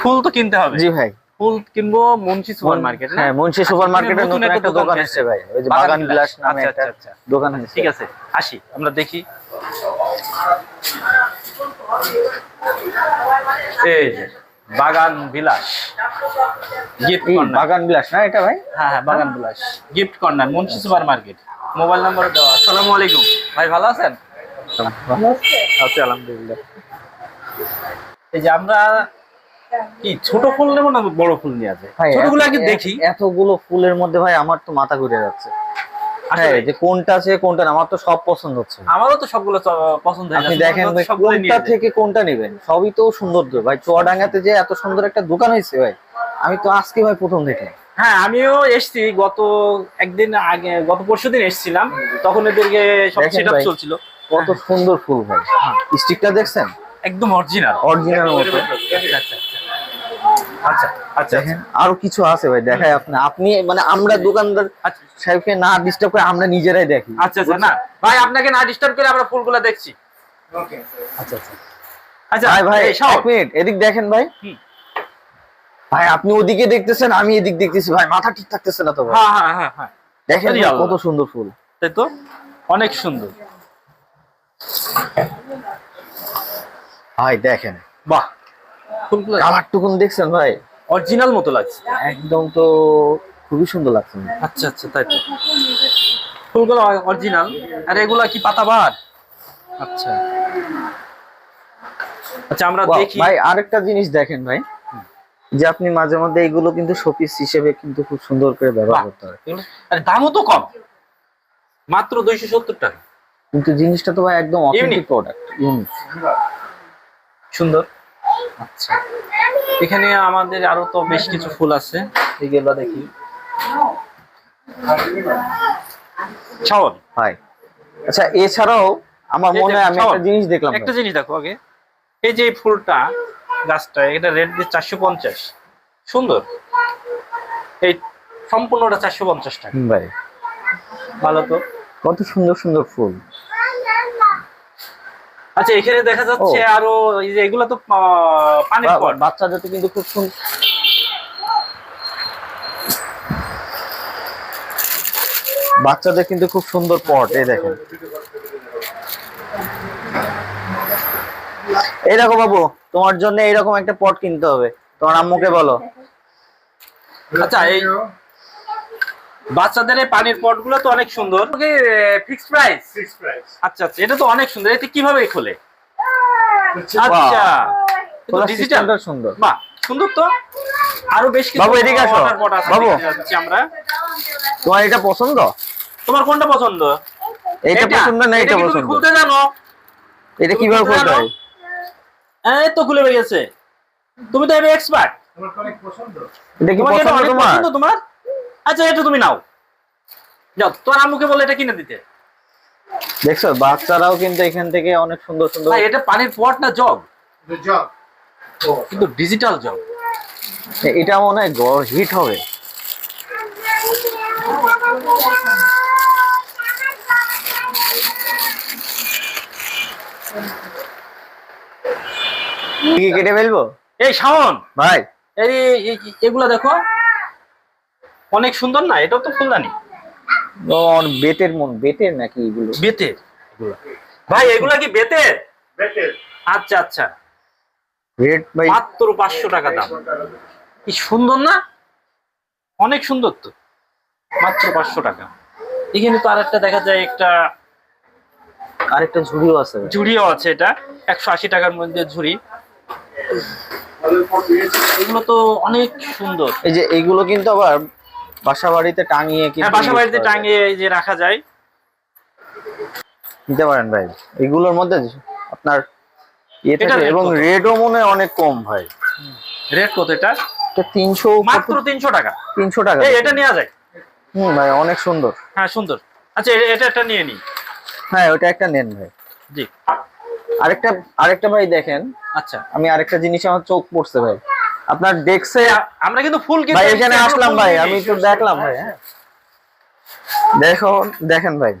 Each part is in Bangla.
ফুল তো কিনতে হবে। জি ভাই। ফুল কিনবো মুন্সি সুপার মার্কেট হ্যাঁ মুন্সি সুপার মার্কেটে নতুন একটা দোকান। এসেছে ভাই। ওই যে বাগান বিলাস। নামে আচ্ছা, একটা আচ্ছা, আচ্ছা। দোকান হয়েছে। ঠিক আছে আসি আমরা দেখি। এই যে বাগান বিলাস। গিফট কর্নার বাগান বিলাস না এটা ভাই? হ্যাঁ হ্যাঁ Bagan Bilas. Gift corner Munshi super market. Mobile number দেওয়া। আসসালামু আলাইকুম। ভাই ভালো আছেন? আছি আলহামদুলিল্লাহ। এই যে আমরা কি ছোট ফুল নেব না বড় ফুল নিয়ে আছে? ছোটগুলো আগে দেখি। এতগুলো ফুলের মধ্যে ভাই আমার তো মাথা ঘুরে যাচ্ছে। হ্যাঁ যে কোনটা আছে কোনটা না আমার তো সব পছন্দ হচ্ছে। আমারও তো সবগুলো পছন্দ হয়ে আপনি দেখেন তোমরা ভাই তো সবগুলোই নিয়ে কোনটা থেকে কোনটা নেবেন? সবই তো সৌন্দর্য ভাই চুয়াডাঙ্গাতে যে এত সুন্দর একটা দোকান হয়েছে ভাই আমি তো আজকে ভাই প্রথম দেখলাম। হ্যাঁ আমিও এসছি গত একদিন আগে গত পরশু দিন এসেছিলাম। তখন এদেরকে সব চলছিল। কত সুন্দর ফুল ভাই। স্টিকটা দেখছেন? একদম অরিজিনাল অরিজিনাল মতো। আচ্ছা আচ্ছা আরও কিছু আছে ভাই দেখাই আপনি আপনি মানে আমরা দোকানদার আচ্ছা। সাহেবকে না ডিস্টার্ব করে আমরা নিজেরাই দেখি। আচ্ছা আচ্ছা না। ভাই আপনাকে না ডিস্টার্ব করে আমরা ফুলগুলো দেখছি। আচ্ছা আচ্ছা। আচ্ছা ভাই ভাই এই এক মিনিট এদিক দেখেন ভাই। ভাই আপনি ওদিকে দেখতেছেন আমি এদিক দেখতেছি। ভাই মাথা ঠিক থাকতেছে না তো ভাই? হ্যাঁ হ্যাঁ হ্যাঁ হ্যাঁ। দেখেন। কত সুন্দর ফুল। তাই তো? অনেক সুন্দর। ভাই দেখেন। বাহ। কালার টুকুন দেখছেন ভাই? অরিজিনাল মতো লাগছে। একদম তো খুবই সুন্দর লাগছে। আচ্ছা আচ্ছা তাই তো। ফুলগুলো অরিজিনাল আর এগুলা কি পাতাবাহার? আচ্ছা। আচ্ছা আমরা দেখি। ভাই আরেকটা জিনিস দেখেন ভাই যে আপনি মাঝে মধ্যে এগুলো কিন্তু শোপিস হিসেবে কিন্তু খুব সুন্দর করে ব্যবহার করতে হয়। এগুলো- আরে দামও তো কম। মাত্র দুইশো সত্তর টাকা। কিন্তু জিনিসটা তো ভাই একদম অথেন্টিক প্রোডাক্ট ইউনিক সুন্দর। আচ্ছা। এখানে আমাদের আরও তো বেশ কিছু ফুল আছে। এগুলো দেখি। আচ্ছা এছাড়াও আমার মনে হয় আমি একটা জিনিস দেখলাম একটা জিনিস দেখো আগে। এই যে ফুলটা গাছটা এটা রেট দিয়ে চারশো পঞ্চাশ। সুন্দর। এই সম্পূর্ণটা চারশো পঞ্চাশ টাকা। ভাই। ভালো তো? কত সুন্দর সুন্দর ফুল। আচ্ছা এখানে দেখা যাচ্ছে আরও এই যে এগুলো তো পানির পট। বাচ্চাদের তো কিন্তু খুব সুন্দর বাচ্চাদের কিন্তু খুব সুন্দর পট এই দেখেন। এই দেখো বাবু তোমার জন্য এইরকম একটা পট কিনতে হবে। তোমার আম্মুকে বলো। আচ্ছা এই বাচ্চাদের এই পানির পটগুলো তো অনেক সুন্দর। Fixed price Fixed price. আচ্ছা আচ্ছা এটা তো অনেক সুন্দর। এতে কীভাবে খোলে? আচ্ছা। খোলা সুন্দর। বাহ সুন্দর তো। আরও বেশ কিছু বাবু, এদিকে আসো। water pot আছে বাবু। আমরা। তোমার এটা পছন্দ? তোমার কোনটা পছন্দ? এইটা পছন্দ না এটা পছন্দ? খুলতে জানো। এটা কীভাবে খুলতে হয়? এই তো খুলে গেছে তুমি তো এক্সপার্ট তোমার অনেক পছন্দ। এটা কি তোমার এটা পছন্দ অনেক তোমার? পছন্দ তোমার? আচ্ছা এটা তুমি নাও। যাও তোমার আম্মুকে বলে এটা কিনে দিতে। দেখছ বাচ্চারাও কিন্তু এখান থেকে অনেক সুন্দর সুন্দর ভাই এটা পানির পট না জগ? job. কিন্তু ডিজিটাল জগ। এটা মনে হয় হিট হবে। কি কেটে ফেলব? এই শাওন। ভাই। এই- এগুলা দেখো। অনেক সুন্দর না? এটাও তো ফুলদানি। বেতের মন বেতের নাকি এগুলো? বেতের। ভাই এগুলা কি বেতের? আচ্ছা আচ্ছা। রেড ভাই মাত্র পাঁচশো টাকা দাম। কি সুন্দর না? অনেক সুন্দর তো। মাত্র পাঁচশো টাকা। এখানে তো আরেকটা দেখা যায় একটা আরেকটা ঝুড়িও আছে। ঝুড়িও আছে এটা। একশো আশি টাকার মধ্যে ঝুড়ি। এগুলো তো অনেক সুন্দর। এই যে এইগুলো কিন্তু আবার বাসা বাড়িতে টাঙিয়ে হ্যাঁ বাসা বাড়িতে টাঙিয়ে এই যে রাখা যায়। নিতে পারেন ভাই। এগুলোর মধ্যে আপনার ইয়ে থাকে এবং? রেটও মনে অনেক কম ভাই। রেট কত এটা? তিনশো মাত্র তিনশো টাকা। তিনশো টাকা। এটা নেওয়া যায়? হুম ভাই অনেক সুন্দর। হ্যাঁ সুন্দর। আচ্ছা এটা একটা নিয়ে নি। হ্যাঁ ওটা একটা নেন ভাই। জি। আরেকটা আরেকটা ভাই দেখেন। আচ্ছা। আমি আরেকটা জিনিস আমার চোখ পড়ছে ভাই। আপনার ডেস্কে আ- আমরা কিন্তু ফুল কিনতে ভাই এখানে আসলাম ভাই আমি। একটু দেখলাম ভাই হ্যাঁ। দেখো দেখেন ভাই।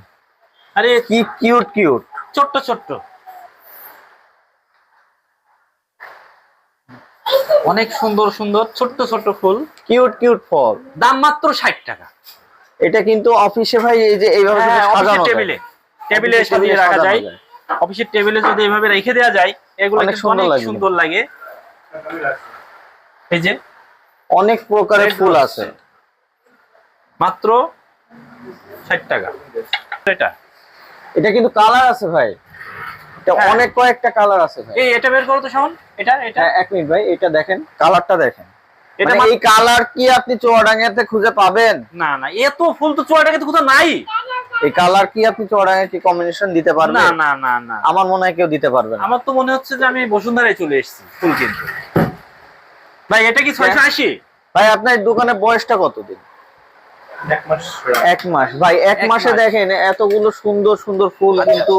আরে কি কিউট কিউট ছোট্ট ছোট্ট। অনেক সুন্দর সুন্দর ছোট্ট ছোট্ট ফুল। কিউট কিউট ফল দাম মাত্র ষাট টাকা। এটা কিন্তু অফিসে ভাই এই যে এইভাবে হ্যাঁ, সাজানো টেবিলে। টেবিলে সাজিয়ে রাখা যায়। অফিসের টেবিলে যদি এইভাবে রেখে দেওয়া যায় এগুলো অনেক সুন্দর লাগে। এই যে অনেক প্রকারের ফুল। আছে। মাত্র ষাট টাকা। এটা? এটা কিন্তু কালার আছে ভাই। এটা হ্যাঁ। অনেক কয়েকটা কালার আছে ভাই। এই এটা বের করো তো শাওন। এটা এটা? হ্যাঁ, এক মিনিট ভাই এটা দেখেন কালারটা দেখেন। এটা মানে এই কালার কি আপনি চুয়াডাঙ্গাতে খুঁজে পাবেন? না না এত ফুল তো চুয়াটাকে তো কোথাও নাই। এই কালার কি আপনি চুয়াডাঙ্গায় কি কম্বিনেশন দিতে না না না না। আমার মনে হয় কেউ দিতে পারবে না। আমার তো মনে হচ্ছে যে আমি বসুন্ধরায় চলে এসেছি ফুল কিনতে। ভাই এটা কি ছয়শো আশি? ভাই আপনার দোকানে বয়সটা কতদিন? এক মাস এক মাস। ভাই এক মাসে। দেখেন এতগুলো সুন্দর সুন্দর ফুল কিন্তু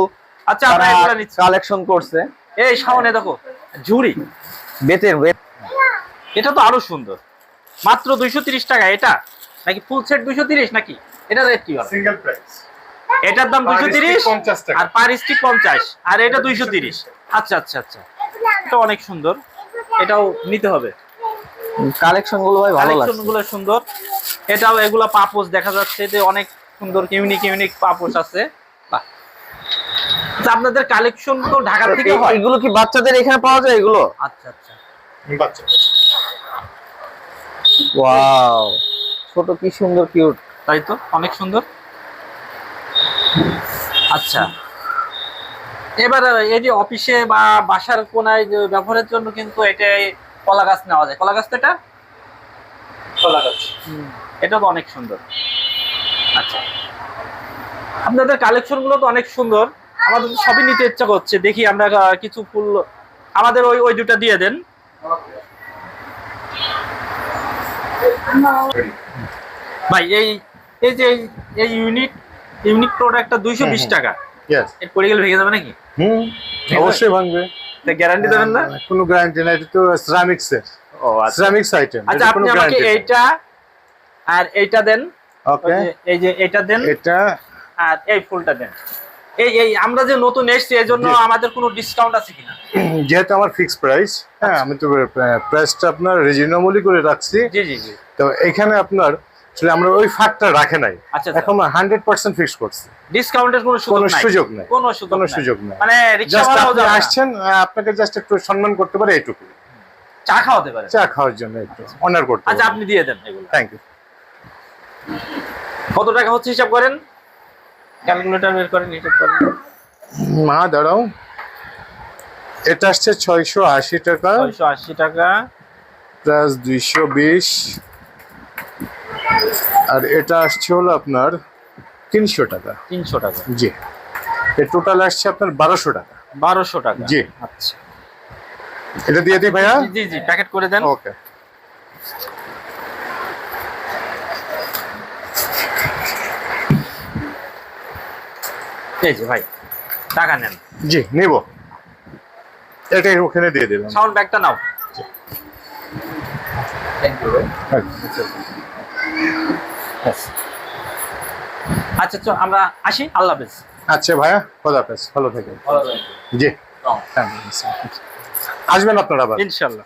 আচ্ছা আমরা এগুলো নিচ্ছি। কালেকশন করছে। এই শাওনে দেখো ঝুড়ি। বেতের এটা তো আরও সুন্দর। মাত্র দুইশো তিরিশ টাকা এটা? নাকি ফুল সেট দুইশো তিরিশ নাকি? এটা রেট কি হবে সিঙ্গেল প্রাইস এটার দাম Per দুইশো stick তিরিশ 50 টাকা। আর পার স্টিক পঞ্চাশ। আর এটা দুইশো তিরিশ। আচ্ছা আচ্ছা আচ্ছা। এটা অনেক সুন্দর। এটাও নিতে হবে। কালেকশনগুলো ভাই ভালো কালেকশন লাগছে। গুলো সুন্দর। এটাও এগুলা পাপোস দেখা যাচ্ছে যে অনেক সুন্দর ইউনিক ইউনিক পাপোস আছে। বাহ। আচ্ছা, আপনাদের কালেকশন তো ঢাকা থেকে হয়? এগুলো কি বাচ্চাদের এখানে পাওয়া যায় এগুলো? আচ্ছা আচ্ছা। বাচ্চা ওয়াও ছোট কি সুন্দর কিউট তাই তো? অনেক সুন্দর? আচ্ছা। এবার এই যে অফিসে বা বাসার কোনায় যে ব্যবহারের জন্য কিন্তু এটা কলা গাছ নেওয়া যায়। কলা গাছ তো এটা? কলা গাছ। এটা তো অনেক সুন্দর। আচ্ছা। আপনাদের কালেকশনগুলো তো অনেক সুন্দর। আমাদের তো সবই নিতে ইচ্ছা করছে। দেখি আমরা কিছু ফুল আমাদের ওই ওই দুটা দিয়ে দেন। ভাই এই এই যে এই- ইউনিক ইউনিক প্রোডাক্টটা দুইশো বিশ টাকা। এর পড়ে গেলে ভেঙে যাবে নাকি? হুম অবশ্যই ভাঙবে। গ্যারান্টি দেবেন না? কোনো গ্যারান্টি নাই এটা তো সিরামিক্স এর। ও আচ্ছা। সিরামিক্স আইটেম আচ্ছা আপনি আমাকে এইটা আর এইটা দেন। ওকে এই যে এইটা দেন। এটা আর এই ফুলটা দেন। এই এই আমরা যে নতুন এসেছি এই জন্য আমাদের কোনো ডিসকাউন্ট আছে কিনা? যেহেতু আমার ফিক্স প্রাইস হ্যাঁ আমি তো প্রাইসটা আপনার রিজনেবলই করে রাখছি। জি জি জি। তো এখানে আপনার আসলে আমরা ওই ফাঁকটা রাখে নাই। আচ্ছা এখন হান্ড্রেড পার্সেন্ট ফিক্স করছি। ডিসকাউন্টের কোনো সুযোগ কোনো সুযোগ নেই। কোনো সুযোগ নাই। মানে জাস্ট আপনি আসছেন আপনাকে জাস্ট একটু সম্মান করতে পারে এইটুকু। চা খাওয়াতে পারে চা খাওয়ার জন্য একটু অনার করতে আচ্ছা আপনি দিয়ে দেন এগুলো। থ্যাংক ইউ কত টাকা হচ্ছে হিসাব করেন? ক্যালকুলেটর বের করেন হিসাব করেন। মা দাঁড়াও। এটা আসছে ছয়শো আশি টাকা। ছয়শো আশি টাকা। প্লাস দুইশো বিশ। আর এটা আসছে হলো আপনার তিনশো টাকা। তিনশো টাকা। জি। এর টোটাল আসছে আপনার বারোশো টাকা। বারোশো টাকা। জি। আচ্ছা। এটা দিয়ে দিই ভাইয়া? জি জি প্যাকেট করে দেন। ওকে। যে ভাই টাকা নেন। জি নিব। এটাই ওখানে দিয়ে দিলাম। সাউন্ড ব্যাগটা নাও। আচ্ছা তো আমরা আসি। আল্লাহ হাফেজ। আচ্ছা ভাইয়া খোদা হাফেজ। ভালো থাকেন। জি। আসবেন আপনারা আবার। ইনশাল্লাহ